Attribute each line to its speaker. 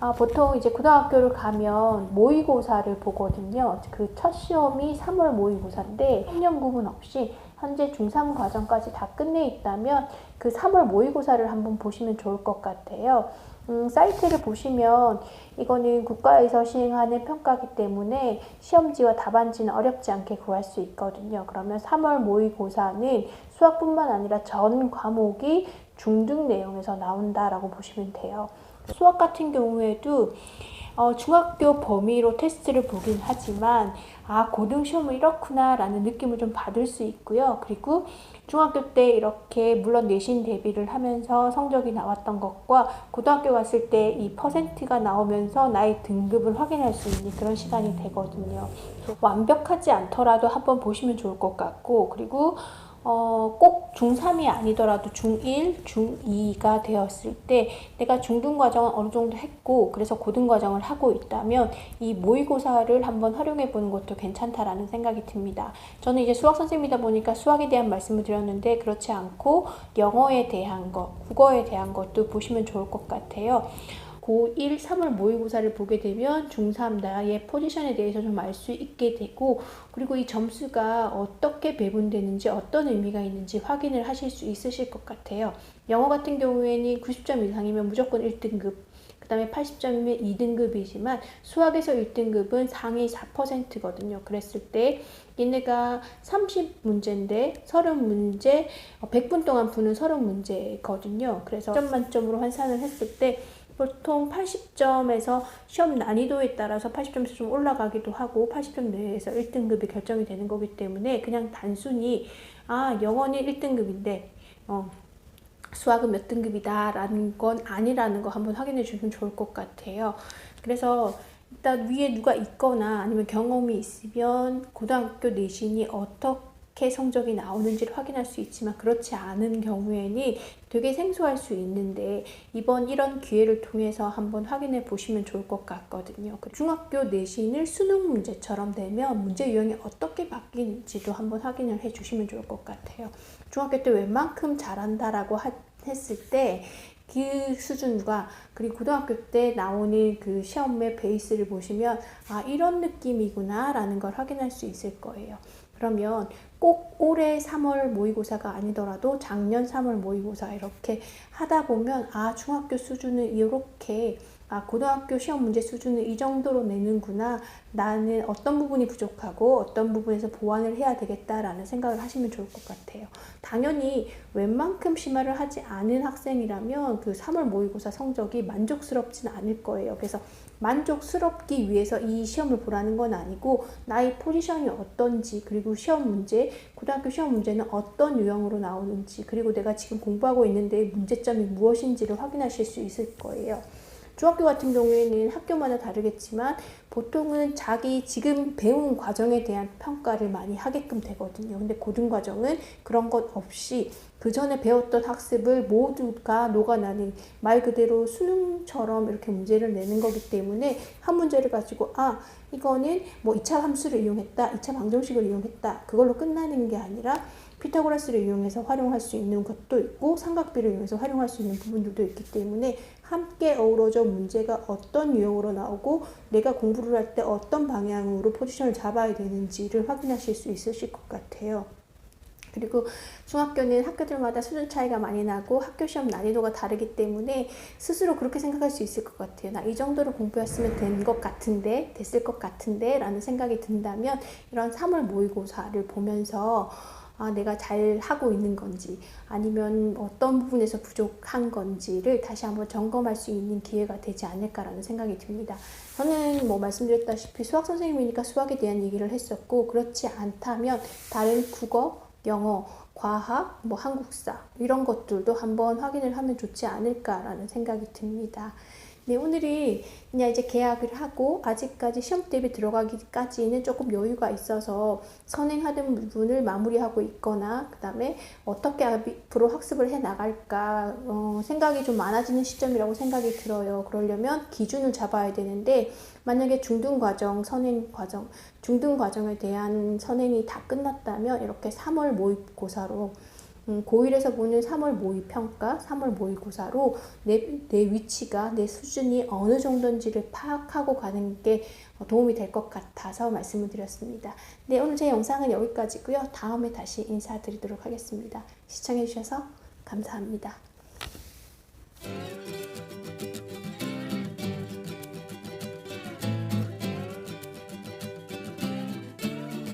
Speaker 1: 아, 보통 이제 고등학교를 가면 모의고사를 보거든요. 그 첫 시험이 3월 모의고사인데 학년 구분 없이 현재 중3 과정까지 다 끝내 있다면 그 3월 모의고사를 한번 보시면 좋을 것 같아요. 음, 사이트를 보시면 이거는 국가에서 시행하는 평가기 때문에 시험지와 답안지는 어렵지 않게 구할 수 있거든요. 그러면 3월 모의고사는 수학뿐만 아니라 전 과목이 중등 내용에서 나온다라고 보시면 돼요. 수학 같은 경우에도 어, 중학교 범위로 테스트를 보긴 하지만 아 고등 시험은 이렇구나 라는 느낌을 좀 받을 수 있고요. 그리고 중학교 때 이렇게 물론 내신 대비를 하면서 성적이 나왔던 것과 고등학교 갔을 때 이 퍼센트가 나오면서 나의 등급을 확인할 수 있는 그런 시간이 되거든요. 완벽하지 않더라도 한번 보시면 좋을 것 같고 그리고 어, 꼭 중3이 아니더라도 중1, 중2가 되었을 때 내가 중등 과정은 어느 정도 했고 그래서 고등 과정을 하고 있다면 이 모의고사를 한번 활용해 보는 것도 괜찮다라는 생각이 듭니다. 저는 이제 수학 선생님이다 보니까 수학에 대한 말씀을 드렸는데 그렇지 않고 영어에 대한 것, 국어에 대한 것도 보시면 좋을 것 같아요. 고1, 3월 모의고사를 보게 되면 중3 나의 포지션에 대해서 좀 알 수 있게 되고 그리고 이 점수가 어떻게 배분되는지 어떤 의미가 있는지 확인을 하실 수 있으실 것 같아요. 영어 같은 경우에는 90점 이상이면 무조건 1등급 그 다음에 80점이면 2등급이지만 수학에서 1등급은 상위 4%거든요. 그랬을 때 얘네가 30문제인데 30문제 100분 동안 푸는 30문제거든요. 그래서 점 만점으로 환산을 했을 때 보통 80점에서 시험 난이도에 따라서 80점에서 좀 올라가기도 하고 80점 내에서 1등급이 결정이 되는 거기 때문에 그냥 단순히 아 영어는 1등급인데 어, 수학은 몇 등급이다 라는 건 아니라는 거 한번 확인해 주시면 좋을 것 같아요. 그래서 일단 위에 누가 있거나 아니면 경험이 있으면 고등학교 내신이 어떻게 성적이 나오는지 를 확인할 수 있지만 그렇지 않은 경우에는 되게 생소할 수 있는데 이번 이런 기회를 통해서 한번 확인해 보시면 좋을 것 같거든요. 그 중학교 내신을 수능 문제처럼 되면 문제 유형이 어떻게 바뀌는지도 한번 확인을 해 주시면 좋을 것 같아요. 중학교 때 웬만큼 잘한다라고 하, 했을 때그 수준과 그리고 고등학교 때 나오는 그 시험의 베이스를 보시면 아 이런 느낌이구나 라는 걸 확인할 수 있을 거예요. 그러면 꼭 올해 3월 모의고사가 아니더라도 작년 3월 모의고사 이렇게 하다 보면 아 중학교 수준은 이렇게 아 고등학교 시험 문제 수준은 이 정도로 내는구나 나는 어떤 부분이 부족하고 어떤 부분에서 보완을 해야 되겠다라는 생각을 하시면 좋을 것 같아요. 당연히 웬만큼 심화를 하지 않은 학생이라면 그 3월 모의고사 성적이 만족스럽지는 않을 거예요. 그래서 만족스럽기 위해서 이 시험을 보라는 건 아니고 나의 포지션이 어떤지 그리고 시험 문제 고등학교 시험 문제는 어떤 유형으로 나오는지 그리고 내가 지금 공부하고 있는데 문제점이 무엇인지를 확인하실 수 있을 거예요. 중학교 같은 경우에는 학교마다 다르겠지만 보통은 자기 지금 배운 과정에 대한 평가를 많이 하게끔 되거든요. 근데 고등 과정은 그런 것 없이 그 전에 배웠던 학습을 모두가 녹아나는 말 그대로 수능처럼 이렇게 문제를 내는 거기 때문에 한 문제를 가지고 아 이거는 뭐 2차 함수를 이용했다, 2차 방정식을 이용했다 그걸로 끝나는 게 아니라 피타고라스를 이용해서 활용할 수 있는 것도 있고 삼각비를 이용해서 활용할 수 있는 부분들도 있기 때문에 함께 어우러져 문제가 어떤 유형으로 나오고 내가 공부를 할 때 어떤 방향으로 포지션을 잡아야 되는지를 확인하실 수 있으실 것 같아요. 그리고 중학교는 학교들마다 수준 차이가 많이 나고 학교 시험 난이도가 다르기 때문에 스스로 그렇게 생각할 수 있을 것 같아요. 나 이 정도로 공부했으면 된 것 같은데, 됐을 것 같은데, 라는 생각이 든다면 이런 3월 모의고사를 보면서 아, 내가 잘 하고 있는 건지 아니면 어떤 부분에서 부족한 건지를 다시 한번 점검할 수 있는 기회가 되지 않을까라는 생각이 듭니다. 저는 뭐 말씀드렸다시피 수학 선생님이니까 수학에 대한 얘기를 했었고 그렇지 않다면 다른 국어, 영어, 과학, 뭐 한국사 이런 것들도 한번 확인을 하면 좋지 않을까라는 생각이 듭니다. 네, 오늘이 그냥 이제 계약을 하고 아직까지 시험 대비 들어가기까지는 조금 여유가 있어서 선행하는 부분을 마무리하고 있거나 그 다음에 어떻게 앞으로 학습을 해 나갈까 어, 생각이 좀 많아지는 시점이라고 생각이 들어요. 그러려면 기준을 잡아야 되는데 만약에 중등 과정, 선행 과정, 중등 과정에 대한 선행이 다 끝났다면 이렇게 3월 모의고사로 음, 고1에서 보는 3월 모의 평가, 3월 모의고사로 내, 내 위치가, 내 수준이 어느 정도인지를 파악하고 가는 게 도움이 될 것 같아서 말씀을 드렸습니다. 네, 오늘 제 영상은 여기까지고요. 다음에 다시 인사드리도록 하겠습니다. 시청해주셔서 감사합니다.